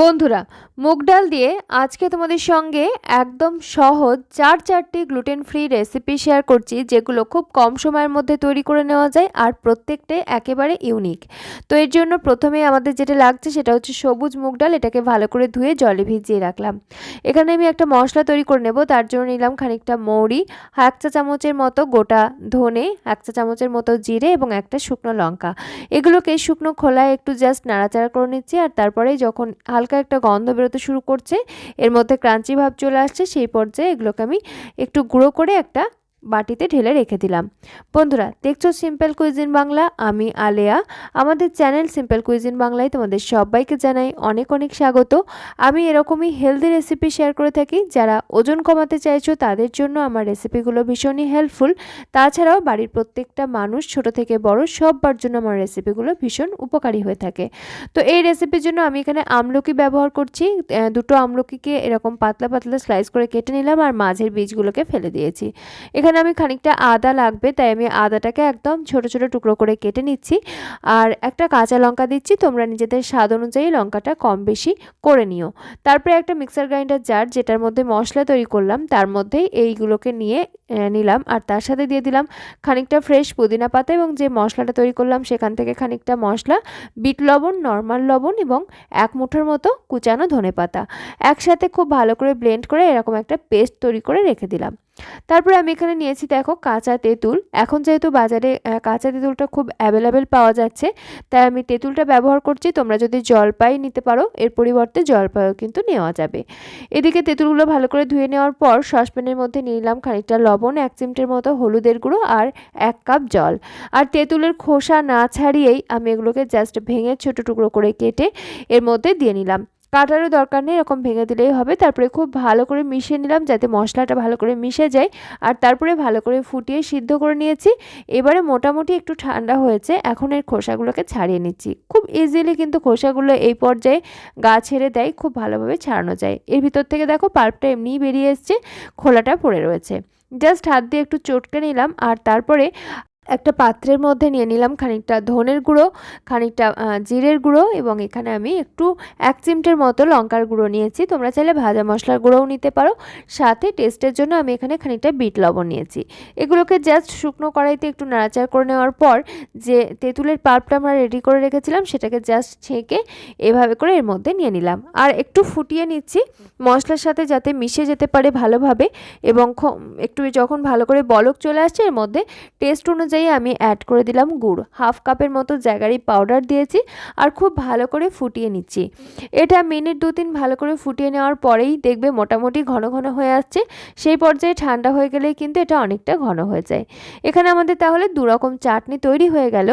বন্ধুরা, মুগ ডাল দিয়ে আজকে তোমাদের সঙ্গে একদম সহজ চার চারটি গ্লুটেন ফ্রি রেসিপি শেয়ার করছি, যেগুলো খুব কম সময়ের মধ্যে তৈরি করে নেওয়া যায় আর প্রত্যেকটাই একেবারে ইউনিক তো এর জন্য প্রথমে আমাদের যেটা লাগছে সেটা হচ্ছে সবুজ মুগ ডাল, এটাকে ভালো করে ধুয়ে জলে ভিজিয়ে রাখলাম। এখানে আমি একটা মশলা তৈরি করে নেব, তার জন্য নিলাম খানিকটা মৌরি এক চা চামচের মতো গোটা ধনে, এক চা চামচের মতো জিরে এবং একটা শুকনো লঙ্কা। এগুলোকে শুকনো খোলায় একটু জাস্ট নাড়াচাড়া করে নিচ্ছি আর তারপরে যখন হালকা একটা গন্ধ বেরোতে শুরু করছে। এর মধ্যে ক্রাঞ্চি ভাব চলে আসছে, সেই পর্যায়ে এগুলোকে আমি একটু গুঁড়ো করে একটা বাটিতে ঢেলে রেখে দিলাম। বন্ধুরা, দেখছ সিম্পল কুইজিন বাংলা আমি আলেয়া। আমাদের চ্যানেল সিম্পল কুইজিন বাংলায় তোমাদের সবাইকে জানাই অনেক অনেক স্বাগত। আমি এরকমই হেলদি রেসিপি শেয়ার করে থাকি। যারা ওজন কমাতে চাইছো, তাদের জন্য আমার রেসিপিগুলো ভীষণই হেল্পফুল তাছাড়াও বাড়ির প্রত্যেকটা মানুষ, ছোট থেকে বড়, সববার জন্য আমার রেসিপিগুলো ভীষণ উপকারী হয়ে থাকে। তো এই রেসিপির জন্য আমি এখানে আমলকি ব্যবহার করছি। দুটো আমলকিকে এরকম পাতলা পাতলা স্লাইস করে কেটে নিলাম আর মাঝের বীজগুলোকে ফেলে দিয়েছি। এখানে আমি খানিকটা আদা লাগবে, তাই আমি আদাটাকে একদম ছোট ছোট টুকরো করে কেটে নিচ্ছি। আর একটা কাঁচা লঙ্কা দিচ্ছি, তোমরা নিজেদের স্বাদ অনুযায়ী লঙ্কাটা কম বেশি করে নিও। তারপরে একটা মিক্সার গ্রাইন্ডার জার, যেটার মধ্যে মশলা তৈরি করলাম, তার মধ্যেই এইগুলোকে নিয়ে নিলাম। আর তার সাথে দিয়ে দিলাম খানিকটা ফ্রেশ পুদিনা পাতা এবং যে মশলাটা তৈরি করলাম সেখান থেকে খানিকটা মশলা, বিট লবণ নর্মাল লবণ এবং এক মুঠোর মতো কুচানো ধনে পাতা। একসাথে খুব ভালো করে ব্লেন্ড করে এরকম একটা পেস্ট তৈরি করে রেখে দিলাম। তারপরে আমি এখানে নিয়েছি দেখো কাঁচা তেঁতুল। এখন যেহেতু বাজারে কাঁচা তেঁতুলটা খুব অ্যাভেলেবেল পাওয়া যাচ্ছে, তাই আমি তেঁতুলটা ব্যবহার করছি। তোমরা যদি জলপাই নিতে পারো, এর পরিবর্তে জলপাইও কিন্তু নেওয়া যাবে। এদিকে তেঁতুলগুলো ভালো করে ধুয়ে নেওয়ার পর সসপ্যানের মধ্যে নিলাম খানিকটা এক চিমটের মতো হলুদের গুঁড়ো আর এক কাপ জল। আর তেঁতুলের খোসা না ছাড়িয়েই আমি এগুলোকে জাস্ট ভেঙে ছোটো টুকরো করে কেটে এর মধ্যে দিয়ে নিলাম। কাটারও দরকার নেই, এরকম ভেঙে দিলেই হবে। তারপরে খুব ভালো করে মিশিয়ে নিলাম যাতে মশলাটা ভালো করে মিশে যায়। আর তারপরে ভালো করে ফুটিয়ে সিদ্ধ করে নিয়েছি। এবারে মোটামুটি একটু ঠান্ডা হয়েছে, এখন এর খোসাগুলোকে ছাড়িয়ে নিচ্ছি। খুব ইজিলি কিন্তু খোসাগুলো এই পর্যায়ে গা ছেড়ে দেয়, খুব ভালোভাবে ছাড়ানো যায়। এর ভিতর থেকে দেখো পাল্পটা এমনিই বেরিয়ে এসছে, খোলাটা পড়ে রয়েছে। জাস্ট হাত দিয়ে একটু চটকে নিলাম আর তারপরে একটা পাত্রের মধ্যে নিয়ে নিলাম খানিকটা ধনের গুঁড়ো, খানিকটা জিরের গুঁড়ো এবং এখানে আমি একটু এক চিমটের মতো লঙ্কার গুঁড়ো নিয়েছি। তোমরা চাইলে ভাজা মশলার গুঁড়োও নিতে পারো। সাথে টেস্টের জন্য আমি এখানে খানিকটা বিট লবণ নিয়েছি। এগুলোকে জাস্ট শুকনো কড়াইতে একটু নাড়াচাড়া করে নেওয়ার পর যে তেঁতুলের পাল্পটা আমরা রেডি করে রেখেছিলাম, সেটাকে জাস্ট ছেঁকে এভাবে করে এর মধ্যে নিয়ে নিলাম। আর একটু ফুটিয়ে নিচ্ছি মশলার সাথে যাতে মিশে যেতে পারে ভালোভাবে এবং একটু যখন ভালো করে বলক চলে আসছে, এর মধ্যে টেস্ট অনুযায়ী আমি অ্যাড করে দিলাম গুড়। হাফ কাপের মতো জাগারি পাউডার দিয়েছি আর খুব ভালো করে ফুটিয়ে নিচ্ছি। এটা মিনিট দু তিন ভালো করে ফুটিয়ে নেওয়ার পরেই দেখবে মোটামুটি ঘন ঘন হয়ে আসছে। সেই পর্যায়ে ঠান্ডা হয়ে গেলেই কিন্তু এটা অনেকটা ঘন হয়ে যায়। এখানে আমাদের তাহলে দু রকম চাটনি তৈরি হয়ে গেল।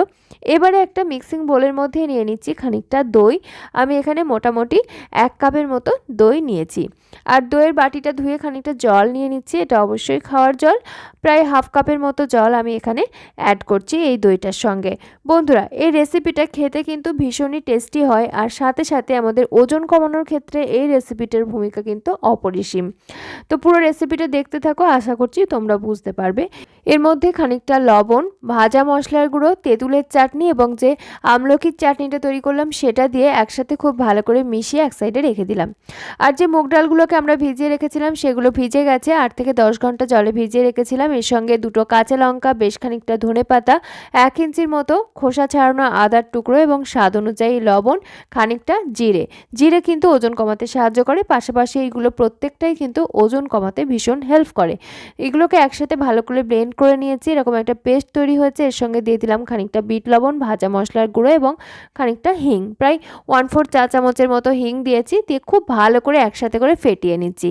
এবারে একটা মিক্সিং বোলের মধ্যে নিয়ে নিচ্ছি খানিকটা দই। আমি এখানে মোটামুটি এক কাপের মতো দই নিয়েছি। আর দইয়ের বাটিটা ধুয়ে খানিকটা জল নিয়ে নিচ্ছি। এটা অবশ্যই খাওয়ার জল। প্রায় হাফ কাপের মতো জল আমি এখানে অ্যাড করছি এই দইটার সঙ্গে। বন্ধুরা, এই রেসিপিটা খেতে কিন্তু ভীষণই টেস্টি হয় আর সাথে সাথে আমাদের ওজন কমানোর ক্ষেত্রে এই রেসিপিটার ভূমিকা কিন্তু অপরিসীম। তো পুরো রেসিপিটা দেখতে থাকো, আশা করছি তোমরা বুঝতে পারবে। এর মধ্যে খানিকটা লবণ, ভাজা মশলার গুঁড়ো, তেঁতুলের চাটনি এবং যে আমলকির চাটনিটা তৈরি করলাম সেটা দিয়ে একসাথে খুব ভালো করে মিশিয়ে এক সাইডে রেখে দিলাম। আর যে মুগ ডালগুলোকে আমরা ভিজিয়ে রেখেছিলাম সেগুলো ভিজে গেছে, আট থেকে দশ ঘণ্টা জলে ভিজিয়ে রেখেছিলাম। এর সঙ্গে দুটো কাঁচা লঙ্কা, বেশ খানিকটা ধনে পাতা এক ইঞ্চির মতো, খোসা ছাড়ানো আদার টুকরো এবং স্বাদ অনুযায়ী লবণ, খানিকটা জিরে। জিরে কিন্তু ওজন কমাতে সাহায্য করে, পাশাপাশি এইগুলো প্রত্যেকটাই কিন্তু ওজন কমাতে ভীষণ হেল্প করে। এগুলোকে একসাথে ভালো করে ব্লেন্ড করে নিয়েছি, এরকম একটা পেস্ট তৈরি হয়েছে, এর সঙ্গে দিয়ে দিলাম খানিকটা বিট লবণ, ভাজা মশলার গুঁড়ো এবং খানিকটা হিং। প্রায় ওয়ান ফোর চা চামচের মতো হিং দিয়েছি, দিয়ে খুব ভালো করে একসাথে করে ফেটিয়ে নিচ্ছি।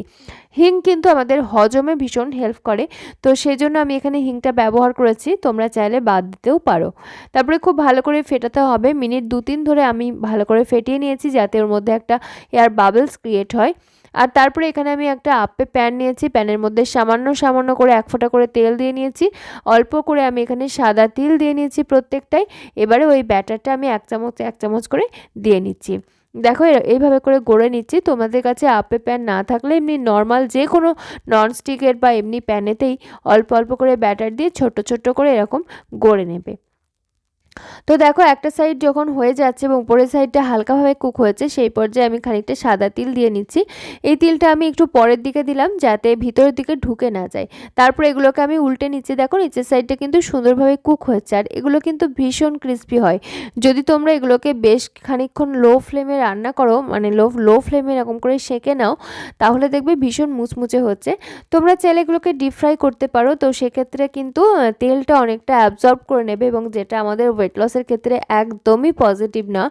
হিং কিন্তু আমাদের হজমে ভীষণ হেল্প করে। তো সেই জন্য আমি এখানে হিংটা ব্যবহার করেছি, তোমরা চাইলে বাদ দিতেও পারো। তারপরে খুব ভালো করে ফেটাতে হবে। মিনিট দু তিন ধরে আমি ভালো করে ফেটিয়ে নিয়েছি যাতে ওর মধ্যে একটা এয়ার বাবলস ক্রিয়েট হয়। আর তারপরে এখানে আমি একটা আপে প্যান নিয়েছি। প্যানের মধ্যে সামান্য সামান্য করে এক ফোঁটা করে তেল দিয়ে নিয়েছি। অল্প করে আমি এখানে সাদা তিল দিয়ে নিয়েছি প্রত্যেকটাই এবারে ওই ব্যাটারটা আমি এক চামচ এক চামচ করে দিয়ে নিচ্ছি। দেখো এইভাবে করে গড়ে নিচ্ছি। তোমাদের কাছে আপে প্যান না থাকলে এমনি নর্মাল যে কোনো ননস্টিকের বা এমনি প্যানেতেই অল্প অল্প করে ব্যাটার দিয়ে ছোট ছোট করে এরকম গড়ে নেবে। তো দেখো একটা সাইড যখন হয়ে যাচ্ছে এবং উপরের সাইডটা হালকাভাবে কুক হয়েছে, সেই পর্যায়ে আমি খানিকটা সাদা তিল দিয়ে নিচ্ছি। এই তিলটা আমি একটু পরের দিকে দিলাম যাতে ভিতরের দিকে ঢুকে না যায়। তারপর এগুলোকে আমি উল্টে নিচ্ছি। দেখো নিচের সাইডটা কিন্তু সুন্দরভাবে কুক হচ্ছে আর এগুলো কিন্তু ভীষণ ক্রিস্পি হয়। যদি তোমরা এগুলোকে বেশ খানিকক্ষণ লো ফ্লেমে রান্না করো মানে লো লো ফ্লেমে এরকম করে সেঁকে নাও, তাহলে দেখবে ভীষণ মুচমুচে হচ্ছে। তোমরা চাইলে এগুলোকে ডিপ ফ্রাই করতে পারো। তো সেক্ষেত্রে কিন্তু তেলটা অনেকটা অ্যাবজর্ব করে নেবে এবং যেটা আমাদের ওয়েট লসের ক্ষেত্রে একদমই পজিটিভ না।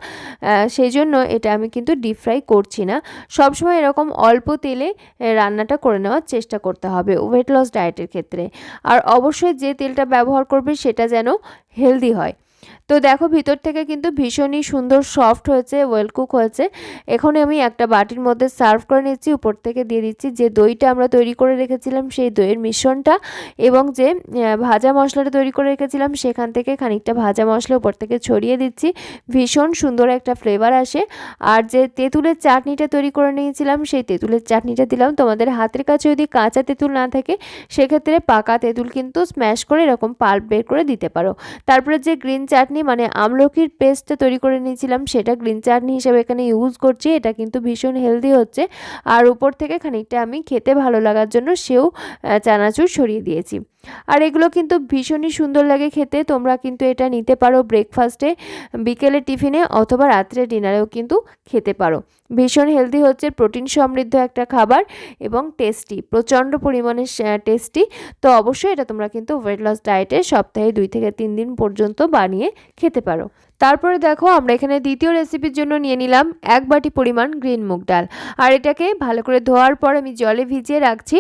সেই জন্য এটা আমি কিন্তু ডিপ ফ্রাই করছি না। সবসময় এরকম অল্প তেলে রান্নাটা করে নেওয়ার চেষ্টা করতে হবে ওয়েট লস ডায়েটের ক্ষেত্রে। আর অবশ্যই যে তেলটা ব্যবহার করবে সেটা যেন হেলদি হয়। তো দেখো ভিতর থেকে কিন্তু ভীষণই সুন্দর সফট হয়েছে ওয়েল কুক হয়েছে। এখন আমি একটা বাটির মধ্যে সার্ভ করে নিচ্ছি, উপর থেকে দিয়ে দিচ্ছি। যে দইটা আমরা তৈরি করে রেখেছিলাম, সেই দইয়ের মিশ্রণটা এবং যে ভাজা মশলাটা তৈরি করে রেখেছিলাম, সেখান থেকে খানিকটা ভাজা মশলা উপর থেকে ছড়িয়ে দিচ্ছি। ভীষণ সুন্দর একটা ফ্লেভার আসে। আর যে তেঁতুলের চাটনিটা তৈরি করে নিয়েছিলাম, সেই তেঁতুলের চাটনিটা দিলাম। তোমাদের হাতের কাছে যদি কাঁচা তেঁতুল না থাকে, সেক্ষেত্রে পাকা তেঁতুল কিন্তু স্ম্যাশ করে এরকম পাল্প বের করে দিতে পারো। তারপরে যে গ্রিন চাটনি মানে আমলকির পেস্টটা তৈরি করে নিয়েছিলাম, সেটা গ্রিন চাটনি হিসেবে এখানে ইউজ করছি, এটা কিন্তু ভীষণ হেলদি হচ্ছে। আর উপর থেকে খানিকটা আমি খেতে ভালো লাগার জন্য সেও চানাচুর সরিয়ে দিয়েছি। আর এগুলো কিন্তু ভীষণই সুন্দর লাগে খেতে, তোমরা কিন্তু এটা নিতে পারো ব্রেকফাস্টে বিকেলে টিফিনে অথবা রাত্রে ডিনারেও কিন্তু খেতে পারো। ভীষণ হেলদি হচ্ছে প্রোটিন সমৃদ্ধ একটা খাবার এবং টেস্টি প্রচণ্ড পরিমাণে টেস্টি তো অবশ্যই এটা তোমরা কিন্তু ওয়েট লস ডায়েটে সপ্তাহে দুই থেকে তিন দিন পর্যন্ত বানিয়ে খেতে পারো। তারপরে দেখো আমরা এখানে দ্বিতীয় রেসিপির জন্য নিয়ে নিলাম এক বাটি পরিমাণ গ্রিন মুগ ডাল। আর এটাকে ভালো করে ধোয়ার পর আমি জলে ভিজিয়ে রাখছি।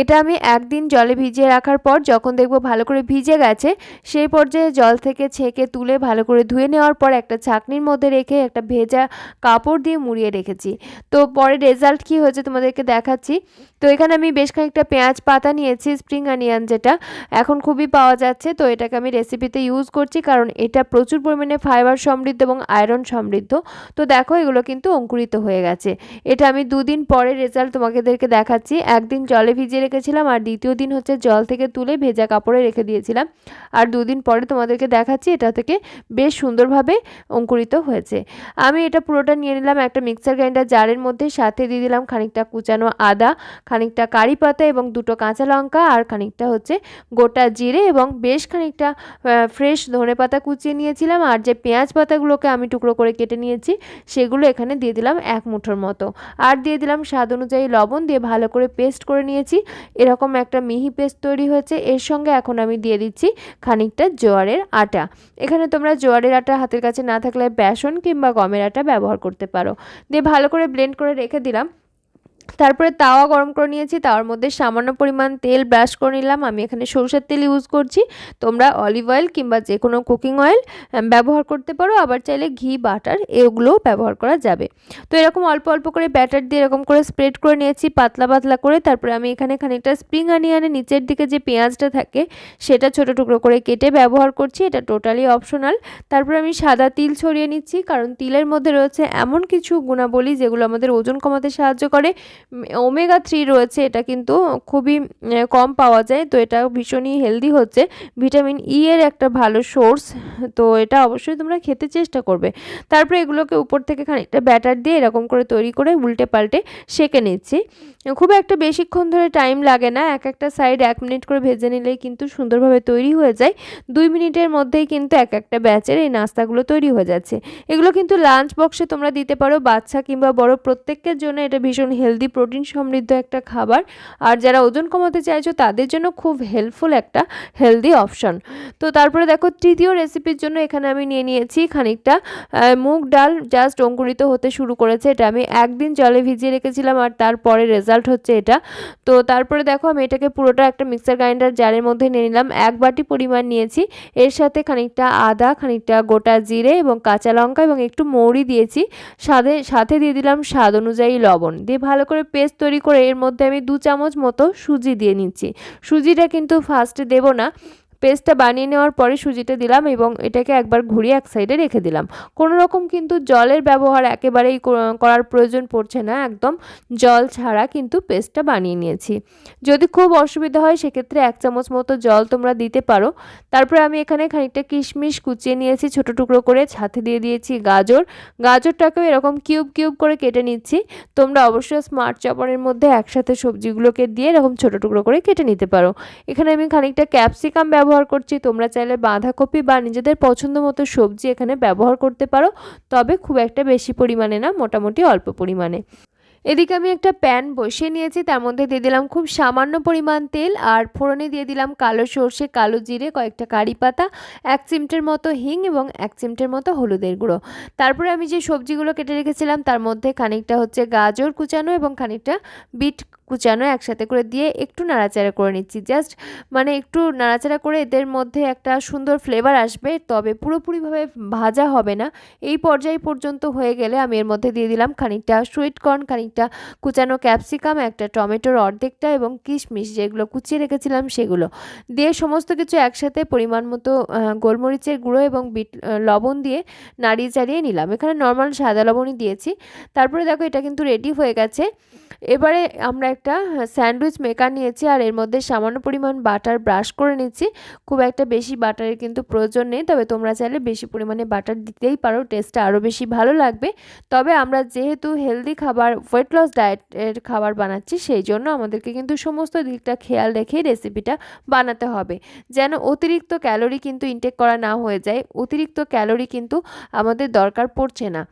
এটা আমি একদিন জলে ভিজিয়ে রাখার পর যখন দেখব ভালো করে ভিজে গেছে, সেই পর্যায়ে জল থেকে ছেঁকে তুলে ভালো করে ধুয়ে নেওয়ার পর একটা ছাকনির মধ্যে রেখে একটা ভেজা কাপড় দিয়ে মুড়িয়ে রেখেছি তো পরে রেজাল্ট কি হয়েছে তোমাদেরকে দেখাচ্ছি। তো এখানে আমি বেশ খানিকটা পেঁয়াজ পাতা নিয়েছি স্প্রিং অনিয়ন যেটা। এখন খুবই পাওয়া যাচ্ছে, তো এটাকে আমি রেসিপিতে ইউজ করছি কারণ এটা প্রচুর পরিমাণে ফাইবার সমৃদ্ধ এবং আয়রন সমৃদ্ধ। তো দেখো এগুলো কিন্তু অঙ্কুরিত হয়ে গেছে। এটা আমি দুদিন পরে রেজাল্ট তোমাকেদেরকে দেখাচ্ছি। একদিন জলে ভিজিয়ে রেখেছিলাম আর দ্বিতীয় দিন হচ্ছে জল থেকে তুলে ভেজা কাপড়ে রেখে দিয়েছিলাম। আর দুদিন পরে তোমাদেরকে দেখাচ্ছি, এটা থেকে বেশ সুন্দরভাবে অঙ্কুরিত হয়েছে। আমি এটা পুরোটা নিয়ে নিলাম একটা মিক্সার গ্রাইন্ডার জারের মধ্যে, সাথে দিয়ে দিলাম খানিকটা কুচানো আদা খানিকটা কারি পাতা এবং দুটো কাঁচা লঙ্কা আর খানিকটা হচ্ছে গোটা জিরে এবং বেশ খানিকটা ফ্রেশ ধনে পাতা কুচিয়ে নিয়েছিলাম। আর যে পেঁয়াজ পাতাগুলোকে আমি টুকরো করে কেটে নিয়েছি, সেগুলো এখানে দিয়ে দিলাম এক মুঠোর মতো। আর দিয়ে দিলাম স্বাদ অনুযায়ী লবণ দিয়ে ভালো করে পেস্ট করে নিয়েছি। এরকম একটা মিহি পেস্ট তৈরি হয়েছে। এর সঙ্গে এখন আমি দিয়ে দিচ্ছি খানিকটা জোয়ারের আটা। এখানে তোমরা জোয়ারের আটা হাতের কাছে না থাকলে বেসন কিংবা গমের আটা ব্যবহার করতে পারো। দিয়ে ভালো করে ব্লেন্ড করে রেখে দিলাম। তারপরে তাওয়া গরম করে নিয়েছি, তাওয়ার মধ্যে সামান্য পরিমাণ তেল ব্রাশ করে নিলাম। আমি এখানে সরষের তেল ইউজ করছি। তোমরা অলিভ অয়েল কিংবা যে কোনো কুকিং অয়েল ব্যবহার করতে পারো। আবার চাইলে ঘি বাটার এগুলোও ব্যবহার করা যাবে। তো এরকম অল্প অল্প করে ব্যাটার দিয়ে এরকম করে স্প্রেড করে নিয়েছি, পাতলা পাতলা করে। তারপরে আমি এখানে খানিকটা স্প্রিং আনিয়ানে নিচের দিকে যে পেঁয়াজটা থাকে, সেটা ছোট টুকরো করে কেটে ব্যবহার করছি। এটা টোটালি অপশনাল তারপরে আমি সাদা তিল ছড়িয়ে নিচ্ছি, কারণ তিলের মধ্যে রয়েছে এমন কিছু গুণাবলী যেগুলো আমাদের ওজন কমাতে সাহায্য করে। ওমেগা থ্রি রয়েছে, এটা কিন্তু খুবই কম পাওয়া যায়। তো এটা ভীষণই হেলদি হচ্ছে। ভিটামিন ই এর একটা ভালো সোর্স। তো এটা অবশ্যই তোমরা খেতে চেষ্টা করবে। তারপরে এগুলোকে উপর থেকে খানিকটা ব্যাটার দিয়ে এরকম করে তৈরি করে উল্টে পাল্টে সেঁকে নিচ্ছি। খুব একটা বেশিক্ষণ ধরে টাইম লাগে না। এক একটা সাইড এক মিনিট করে ভেজে নিলেই কিন্তু সুন্দরভাবে তৈরি হয়ে যায়। দুই মিনিটের মধ্যেই কিন্তু এক একটা ব্যাচের এই নাস্তাগুলো তৈরি হয়ে যাচ্ছে। এগুলো কিন্তু লাঞ্চ বক্সে তোমরা দিতে পারো। বাচ্চা কিংবা বড় প্রত্যেকের জন্য এটা ভীষণ হেলদি প্রোটিন সমৃদ্ধ একটা খাবার। আর যারা ওজন কমাতে চাইছো, তাদের জন্য খুব হেল্পফুল একটা হেলদি অপশন তো তারপরে দেখো, তৃতীয় রেসিপির জন্য এখানে আমি নিয়ে নিয়েছি খানিকটা মুগ ডাল জাস্ট অঙ্কুরিত হতে শুরু করেছে। এটা আমি একদিন জলে ভিজিয়ে রেখেছিলাম আর তারপরে রেজাল্ট হচ্ছে এটা। তো তারপরে দেখো, আমি এটাকে পুরোটা একটা মিক্সার গ্রাইন্ডার জারের মধ্যে নিয়ে নিলাম। এক বাটি পরিমাণ নিয়েছি। এর সাথে খানিকটা আদা, খানিকটা গোটা জিরে এবং কাঁচা লঙ্কা এবং একটু মৌরি দিয়েছি। সাথে সাথে দিয়ে দিলাম স্বাদ অনুযায়ী লবণ। দিয়ে ভালো করে পেস্ট তৈরি করে এর মধ্যে আমি দু চামচ মতো সুজি দিয়ে নিচ্ছি। সুজিটা কিন্তু ফার্স্টে দেব না। পেস্টটা বানিয়ে নেওয়ার পরে সুজিটা দিলাম এবং এটাকে একবার ঘুরিয়ে এক সাইডে রেখে দিলাম। কোনো রকম কিন্তু জলের ব্যবহার একেবারেই করার প্রয়োজন পড়ছে না, একদম জল ছাড়া কিন্তু পেস্টটা বানিয়ে নিয়েছি। যদি খুব অসুবিধা হয়, সেক্ষেত্রে এক চামচ মতো জল তোমরা দিতে পারো। তারপরে আমি এখানে খানিকটা কিশমিশ কুচিয়ে নিয়েছি, ছোট টুকরো করে ছাতে দিয়ে দিয়েছি গাজর। গাজরটাকেও এরকম কিউব কিউব করে কেটে নিচ্ছি। তোমরা অবশ্যই স্মার্ট চপারের মধ্যে একসাথে সবজিগুলোকে দিয়ে এরকম ছোট টুকরো করে কেটে নিতে পারো। এখানে আমি খানিকটা ক্যাপসিকাম ব্যবহার করছি, তোমরা চাইলে বাঁধাকপি বা নিজেদের পছন্দ মতো সবজি এখানে ব্যবহার করতে পারো, তবে খুব একটা বেশি পরিমাণে না, মোটামুটি অল্প পরিমাণে। এদিকে আমি একটা প্যান বসিয়ে নিয়েছি, তার মধ্যে দিয়ে দিলাম খুব সামান্য পরিমাণ তেল, আর ফোড়নে দিয়ে দিলাম কালো সর্ষে, কালো জিরে, কয়েকটা কারি পাতা, এক চিমটের মতো হিং এবং এক চিমটের মতো হলুদের গুঁড়ো। তারপরে আমি যে সবজিগুলো কেটে রেখেছিলাম, তার মধ্যে খানিকটা হচ্ছে গাজর কুচানো এবং খানিকটা বিট কুচানো একসাথে করে দিয়ে একটু নাড়াচাড়া করে নিচ্ছি। জাস্ট মানে একটু নাড়াচাড়া করে এদের মধ্যে একটা সুন্দর ফ্লেভার আসবে, তবে পুরোপুরিভাবে ভাজা হবে না। এই পর্যায় পর্যন্ত হয়ে গেলে আমি এর মধ্যে দিয়ে দিলাম খানিকটা সুইট কর্ন খানিকটা কুচানো ক্যাপসিকাম একটা টমেটোর অর্ধেকটা এবং কিশমিশ যেগুলো কুচিয়ে রেখেছিলাম সেগুলো। দিয়ে সমস্ত কিছু একসাথে পরিমাণ মতো গোলমরিচের গুঁড়ো এবং বিট লবণ দিয়ে নাড়িয়ে চাড়িয়ে নিলাম। এখানে নর্মাল সাদা লবণই দিয়েছি। তারপরে দেখো এটা কিন্তু রেডি হয়ে গেছে। এবারে আমরা একটা স্যান্ডউইচ মেকার নিয়েছি আর এর মধ্যে সামান্য পরিমাণ বাটার ব্রাশ করে নিচ্ছি। খুব একটা বেশি বাটারের কিন্তু প্রয়োজন নেই, তবে তোমরা চাইলে বেশি পরিমাণে বাটার দিতেই পারো, টেস্টটা আরও বেশি ভালো লাগবে। তবে আমরা যেহেতু হেলদি খাবার ওয়েট লস ডায়েটের খাবার বানাচ্ছি, সেই জন্য আমাদেরকে কিন্তু সমস্ত দিকটা খেয়াল রেখে রেসিপিটা বানাতে হবে। যেন অতিরিক্ত ক্যালোরি কিন্তু ইনটেক করা না হয়ে যায়, অতিরিক্ত ক্যালোরি কিন্তু আমাদের দরকার পড়ছে না।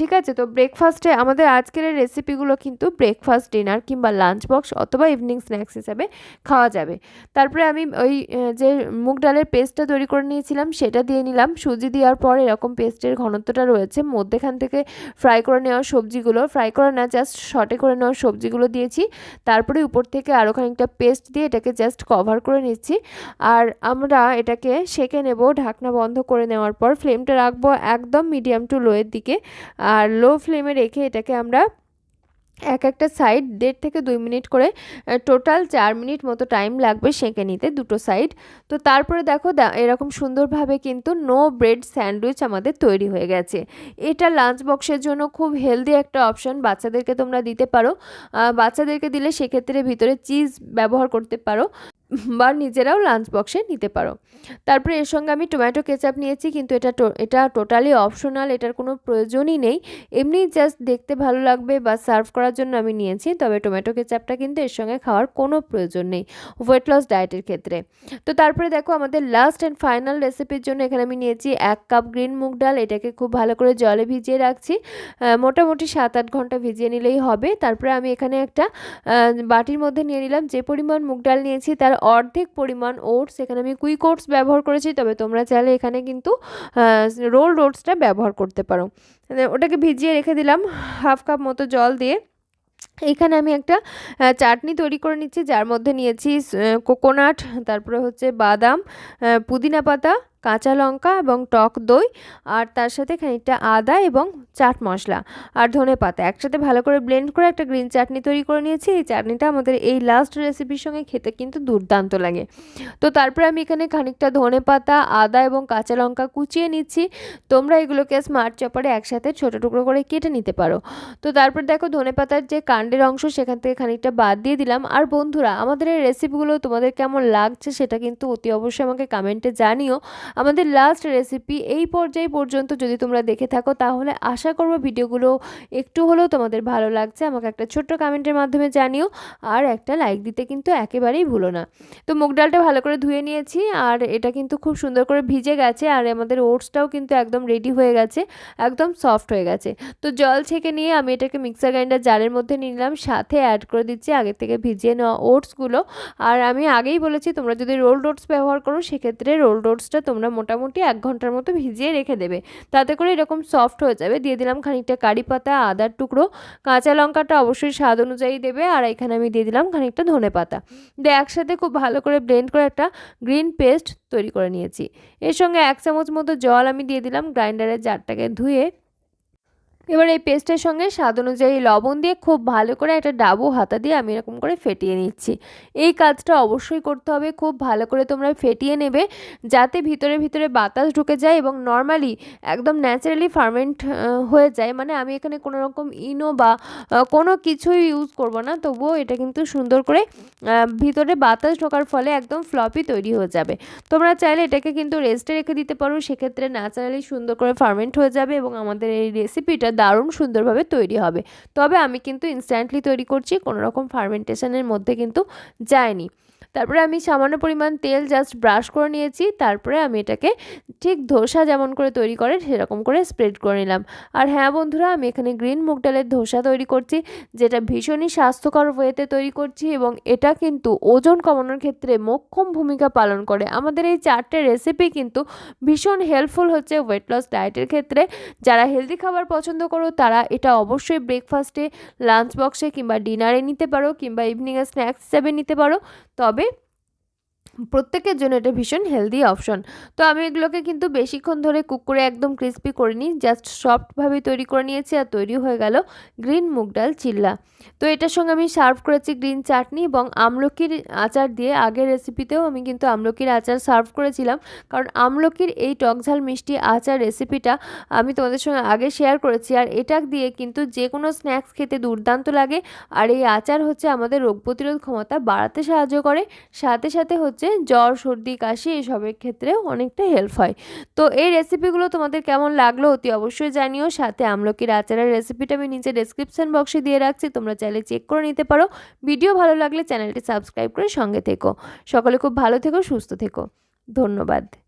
ঠিক আছে, তো ব্রেকফাস্টে আমাদের আজকের এই রেসিপিগুলো কিন্তু ব্রেকফাস্ট ডিনার কিংবা লাঞ্চ বক্স অথবা ইভিনিং স্ন্যাক্স হিসাবে খাওয়া যাবে। তারপরে আমি ওই যে মুগ ডালের পেস্টটা তৈরি করে নিয়েছিলাম, সেটা দিয়ে নিলাম। সুজি দেওয়ার পর এরকম পেস্টের ঘনত্বটা রয়েছে। মধ্যেখান থেকে ফ্রাই করে নেওয়া সবজিগুলো ফ্রাই করে না জাস্ট শর্টে করে নেওয়া সবজিগুলো দিয়েছি। তারপরে উপর থেকে আরও খানিকটা পেস্ট দিয়ে এটাকে জাস্ট কভার করে নিচ্ছি। আর আমরা এটাকে সেঁকে নেব, ঢাকনা বন্ধ করে নেওয়ার পর ফ্লেমটা রাখব একদম মিডিয়াম টু লোয়ের দিকে। আর লো ফ্লেমে রেখে এটাকে আমরা এক একটা সাইড দেড় থেকে দুই মিনিট করে টোটাল চার মিনিট মতো টাইম লাগবে সেঁকে নিতে দুটো সাইড তো তারপরে দেখো এরকম সুন্দরভাবে কিন্তু নো ব্রেড স্যান্ডউইচ আমাদের তৈরি হয়ে গেছে। এটা লাঞ্চ বক্সের জন্য খুব হেলদি একটা অপশন বাচ্চাদেরকে তোমরা দিতে পারো। বাচ্চাদেরকে দিলে সেক্ষেত্রে ভিতরে চিজ ব্যবহার করতে পারো। বা নিজেরাও লাঞ্চ বক্সে নিতে পারো। তারপরে এর সঙ্গে আমি টমেটো কেচাপ নিয়েছি, কিন্তু এটা এটা টোটালি অপশনাল এটার কোনো প্রয়োজনই নেই। এমনি জাস্ট দেখতে ভালো লাগবে বা সার্ভ করার জন্য আমি নিয়েছি, তবে টমেটো কেচাপটা কিন্তু এর সঙ্গে খাওয়ার কোনো প্রয়োজন নেই ওয়েট লস ডায়েটের ক্ষেত্রে। তো তারপরে দেখো আমাদের লাস্ট অ্যান্ড ফাইনাল রেসিপির জন্য এখানে আমি নিয়েছি এক কাপ গ্রিন মুগ ডাল, এটাকে খুব ভালো করে জলে ভিজিয়ে রাখছি। মোটামুটি সাত আট ঘণ্টা ভিজিয়ে নিলেই হবে। তারপরে আমি এখানে একটা বাটির মধ্যে নিয়ে নিলাম। যে পরিমাণ মুগ ডাল নিয়েছি তার অর্ধেক পরিমাণ ওটস এখানে আমি কুইক ওটস ব্যবহার করেছি, তবে তোমরা চাইলে এখানে কিন্তু রোল ওটসটা ব্যবহার করতে পারো। ওটাকে ভিজিয়ে রেখে দিলাম হাফ কাপ মতো জল দিয়ে। এখানে আমি একটা চাটনি তৈরি করে নিচ্ছি, যার মধ্যে নিয়েছি কোকোনাট তারপরে হচ্ছে বাদাম পুদিনা পাতা কাঁচা লঙ্কা এবং টক দই, আর তার সাথে খানিকটা আদা এবং চাট মশলা আর ধনে পাতা। একসাথে ভালো করে ব্লেন্ড করে একটা গ্রিন চাটনি তৈরি করে নিয়েছি। এই চাটনিটা আমাদের এই লাস্ট রেসিপির সঙ্গে খেতে কিন্তু দুর্দান্ত লাগে। তো তারপরে আমি এখানে খানিকটা ধনে পাতা, আদা এবং কাঁচা লঙ্কা কুচিয়ে নিচ্ছি। তোমরা এগুলোকে স্মার্ট চপারে একসাথে ছোটো টুকরো করে কেটে নিতে পারো। তো তারপর দেখো ধনে পাতার যে কাণ্ডের অংশ সেখান থেকে খানিকটা বাদ দিয়ে দিলাম। আর বন্ধুরা, আমাদের এই রেসিপিগুলো তোমাদের কেমন লাগছে সেটা কিন্তু অতি অবশ্যই আমাকে কমেন্টে জানিও। আমাদের লাস্ট রেসিপি এই পর্যায় পর্যন্ত যদি তোমরা দেখে থাকো, তাহলে আশা করব ভিডিওগুলো একটু হলেও তোমাদের ভালো লাগছে। আমাকে একটা ছোট্ট কমেন্টের মাধ্যমে জানিও, আর একটা লাইক দিতে কিন্তু একেবারেই ভুলো না। তো মুগ ডালটা ভালো করে ধুয়ে নিয়েছি, আর এটা কিন্তু খুব সুন্দর করে ভিজে গেছে, আর আমাদের ওটসটাও কিন্তু একদম রেডি হয়ে গেছে, একদম সফট হয়ে গেছে। তো জল ছেঁকে নিয়ে আমি এটাকে মিক্সার গ্রাইন্ডার জারের মধ্যে নিলাম, সাথে অ্যাড করে দিচ্ছি আগে থেকে ভিজিয়ে নেওয়া ওটসগুলো আর আমি আগেই বলেছি, তোমরা যদি রোল ওটস ব্যবহার করো, সেক্ষেত্রে রোল ওটসটা তোমরা মোটামুটি এক ঘণ্টার মতো ভিজিয়ে রেখে দেবে। তাতে করে এরকম সফট হয়ে যাবে। দিয়ে দিলাম খানিকটা কারি পাতা, আদার টুকরো। কাঁচা লঙ্কাটা অবশ্যই স্বাদ অনুযায়ী দেবে। আর এখানে আমি দিয়ে দিলাম খানিকটা ধনে পাতা। দিয়ে একসাথে খুব ভালো করে ব্লেন্ড করে একটা গ্রিন পেস্ট তৈরি করে নিয়েছি। এর সঙ্গে এক চামচ মতো জল আমি দিয়ে দিলাম। গ্রাইন্ডারের জারটাকে ধুয়ে এবার এই পেস্টের সঙ্গে স্বাদ অনুযায়ী লবণ দিয়ে খুব ভালো করে একটা ডাবু হাতা দিয়ে আমি এরকম করে ফেটিয়ে নিচ্ছি। এই কাজটা অবশ্যই করতে হবে, খুব ভালো করে তোমরা ফেটিয়ে নেবে যাতে ভিতরে ভিতরে বাতাস ঢুকে যায় এবং নর্মালি একদম ন্যাচারালি ফার্মেন্ট হয়ে যায়। মানে আমি এখানে কোনো রকম ইনো বা কোনো কিছুই ইউজ করব না, তবুও এটা কিন্তু সুন্দর করে ভিতরে বাতাস ঢোকার ফলে একদম ফ্লপি তৈরি হয়ে যাবে। তোমরা চাইলে এটাকে কিন্তু রেস্টে রেখে দিতে পারো, সেক্ষেত্রে ন্যাচারালি সুন্দর করে ফার্মেন্ট হয়ে যাবে এবং আমাদের এই রেসিপিটা দারুণ সুন্দরভাবে তৈরি হবে। তবে আমি কিন্তু ইনস্ট্যান্টলি তৈরি করছি কোনো রকম ফার্মেন্টেশনের মধ্যে কিন্তু যায়নি তারপরে আমি সামান্য পরিমাণ তেল জাস্ট ব্রাশ করে নিয়েছি, তারপরে আমি এটাকে ঠিক ধোসা যেমন করে তৈরি করে সেরকম করে স্প্রেড করে নিলাম। আর হ্যাঁ বন্ধুরা, আমি এখানে গ্রিন মুগ ডালের ধোসা তৈরি করছি, যেটা ভীষণই স্বাস্থ্যকর ওয়েতে তৈরি করছি এবং এটা কিন্তু ওজন কমানোর ক্ষেত্রে মোক্ষম ভূমিকা পালন করে। আমাদের এই চারটে রেসিপি কিন্তু ভীষণ হেল্পফুল হচ্ছে ওয়েট লস ডায়েটের ক্ষেত্রে। যারা হেলদি খাবার পছন্দ করো, তারা এটা অবশ্যই ব্রেকফাস্টে লাঞ্চ বক্সে কিংবা ডিনারে নিতে পারো কিংবা ইভিনিংয়ে স্ন্যাক্স হিসাবে নিতে পারো। তবে হবে প্রত্যেকের জন্য এটা ভীষণ হেলদি অপশন তো আমি এগুলোকে কিন্তু বেশিক্ষণ ধরে কুক করে একদম ক্রিস্পি করিনি জাস্ট সফটভাবে তৈরি করে নিয়েছি আর তৈরি হয়ে গেল গ্রিন মুগ ডাল চিল্লা। তো এটার সঙ্গে আমি সার্ভ করেছি গ্রিন চাটনি এবং আমলকির আচার দিয়ে, আগের রেসিপিতেও আমি কিন্তু আমলকির আচার সার্ভ করেছিলাম। কারণ আমলকির এই টকঝাল মিষ্টি আচার রেসিপিটা আমি তোমাদের সঙ্গে আগে শেয়ার করেছি আর এটা দিয়ে কিন্তু যে কোনো স্ন্যাক্স খেতে দুর্দান্ত লাগে। আর এই আচার হচ্ছে আমাদের রোগ প্রতিরোধ ক্ষমতা বাড়াতে সাহায্য করে। সাথে সাথে হচ্ছে জ্বর, সর্দি, কাশি এসবের ক্ষেত্রে অনেকটা হেল্প হয়। তো এই রেসিপিগুলো তোমাদের কেমন লাগল অতি অবশ্যই জানিও। সাথে আমলকির আচারের রেসিপিটা আমি নিচে ডিসক্রিপশান বক্সে দিয়ে রাখছি। তোমরা চাইলে চেক করে নিতে পারো। ভিডিও ভালো লাগলে চ্যানেলটি সাবস্ক্রাইব করে সঙ্গে থেকো। সকলে খুব ভালো থেকো, সুস্থ থেকো। ধন্যবাদ।